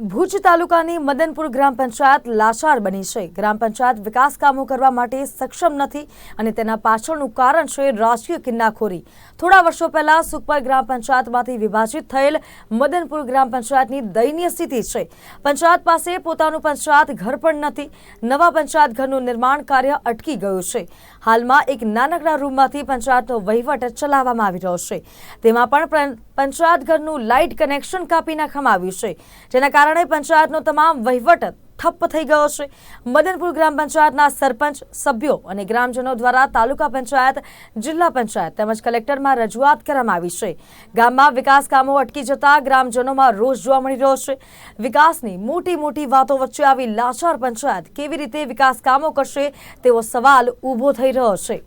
ભુજ તાલુકાની મદનપુર ગ્રામ પંચાયત લાચાર બની છે. ગ્રામ પંચાયત વિકાસ કામો કરવા માટે સક્ષમ નથી અને તેના પાછળનું કારણ છે રાજકીય કિન્નાખોરી. થોડા વર્ષો પહેલા સુખપર ગ્રામ પંચાયતમાંથી વિભાજિત થયેલ મદનપુર ગ્રામ પંચાયતની દયનીય સ્થિતિ છે. પંચાયત પાસે પોતાનું પંચાયત ઘર પણ નથી. નવા પંચાયત ઘરનું નિર્માણ કાર્ય અટકી ગયું છે. હાલમાં એક નાનકડા રૂમમાંથી પંચાયતનો વહીવટ ચલાવવામાં આવી રહ્યો છે. તેમાં પણ પંચાયત ઘરનું લાઇટ કનેક્શન કાપી નાખવામાં આવ્યું છે. જેના કારણે પંચાયતનો તમામ વહીવટ ઠપ્પ થઈ ગયો છે. મદનપુર ગ્રામ પંચાયતના સરપંચ, સભ્યો અને ગ્રામજનો દ્વારા તાલુકા પંચાયત, જિલ્લા પંચાયત તેમજ કલેક્ટરમાં રજૂઆત કરવામાં આવી છે. ગામમાં વિકાસ કામો અટકી જતા ગ્રામજનોમાં રોષ જોવા મળી રહ્યો છે. વિકાસની મોટી મોટી વાતો વચ્ચે આવી લાચાર પંચાયત કેવી રીતે વિકાસ કામો કરશે તેવો સવાલ ઊભો થઈ રહ્યો છે.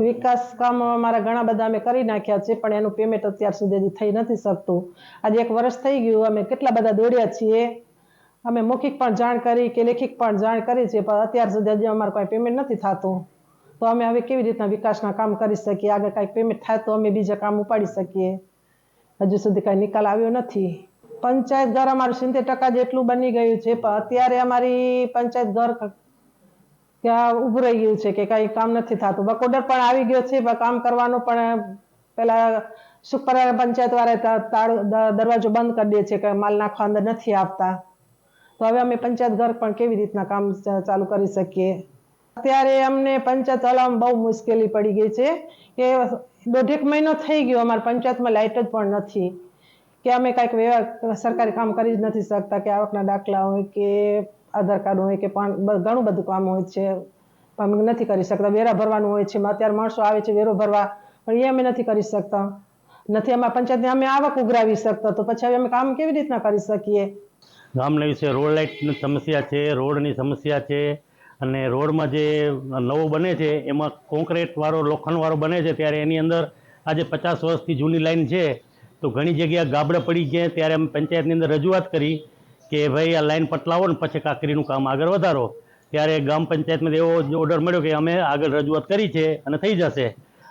વિકાસ કામ અમારા ઘણા બધા અમે કરી નાખ્યા છે, પણ એનું પેમેન્ટ અત્યાર સુધી હજી થઈ નથી શકતું. આજે એક વર્ષ થઈ ગયું, અમે કેટલા બધા દોડ્યા છીએ. અમે મૌખિક પણ જાણ કરી કે લેખિક પણ જાણ કરી છે, પણ અત્યાર સુધી હજી અમારું કોઈ પેમેન્ટ નથી થતું. તો અમે હવે કેવી રીતના વિકાસના કામ કરી શકીએ? આગળ કાંઈક પેમેન્ટ થાય તો અમે બીજા કામ ઉપાડી શકીએ. હજુ સુધી કાંઈ નિકાલ આવ્યો નથી. પંચાયત ઘર અમારું સિત્તેર ટકા જેટલું બની ગયું છે, પણ અત્યારે અમારી પંચાયત ઘર ત્યાં ઊભું રહી ગયું છે કે કંઈ કામ નથી થતું. બકોડર પણ આવી ગયો છે કામ કરવાનું પણ પેલા સુપર પંચાયત વાળા દરવાજો બંધ કરી દે છે કે માલ નાખવા અંદર નથી આપતા તો હવે અમે પંચાયત ઘર પણ કેવી રીતના કામ ચાલુ કરી શકીએ? અત્યારે અમને પંચાયત ચલાવવામાં બહુ મુશ્કેલી પડી ગઈ છે કે દોઢેક મહિનો થઈ ગયો અમારા પંચાયતમાં લાઇટ જ પણ નથી. કે અમે કાંઈક વ્યવહાર, સરકારી કામ કરી જ નથી શકતા કે આવકના દાખલા હોય કે આધાર કાર્ડ હોય કે પણ ઘણું બધું કામ હોય છે. પણ અમે નથી કરી શકતા. વેરા ભરવાનું હોય છે. અત્યારે માણસો આવે છે વેરો ભરવા. પણ એ અમે નથી કરી શકતા. નથી અમારા પંચાયતની અમે આવક ઉઘરાવી શકતા તો પછી હવે અમે કામ કેવી રીતના કરી શકીએ? ગામના વિશે રોડ લાઇટની સમસ્યા છે. રોડની સમસ્યા છે. અને રોડમાં જે નવો બને છે, એમાં કોન્ક્રીટવાળો લોખંડવાળો બને છે, ત્યારે એની અંદર આજે પચાસ વર્ષથી જૂની લાઈન છે. તો ઘણી જગ્યા ગાબડે પડી ગયા. ત્યારે અમે પંચાયતની અંદર રજૂઆત કરી. કે ભાઈ આ લાઈન પટલાવો ને પછી કાંકરીનું કામ આગળ વધારો. ત્યારે ગ્રામ પંચાયતમાં એવો ઓર્ડર મળ્યો કે અમે આગળ રજૂઆત કરી છે અને થઈ જશે.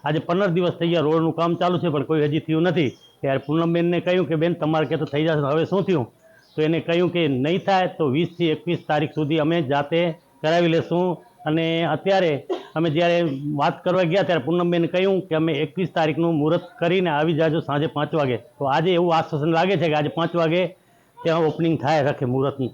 આજે પંદર દિવસ થઈ ગયા રોડનું કામ ચાલુ છે, પણ કોઈ હજી થયું નથી. ત્યારે પૂનમબેનને કહ્યું કે, બેન, તમારે કે તો થઈ જશે હવે શું થયું? તો એને કહ્યું કે, નહીં થાય તો વીસથી એકવીસ તારીખ સુધી અમે જાતે કરાવી લેશું. અને અત્યારે અમે જ્યારે વાત કરવા ગયા, ત્યારે પૂનમબેને કહ્યું કે, અમે એકવીસ તારીખનું મુહૂર્ત કરીને આવી જાજો સાંજે પાંચ વાગે. તો આજે એવું આશ્વાસન લાગે છે કે આજે પાંચ વાગે ત્યાં ઓપનિંગ થાય રાખે મુહૂર્તનું.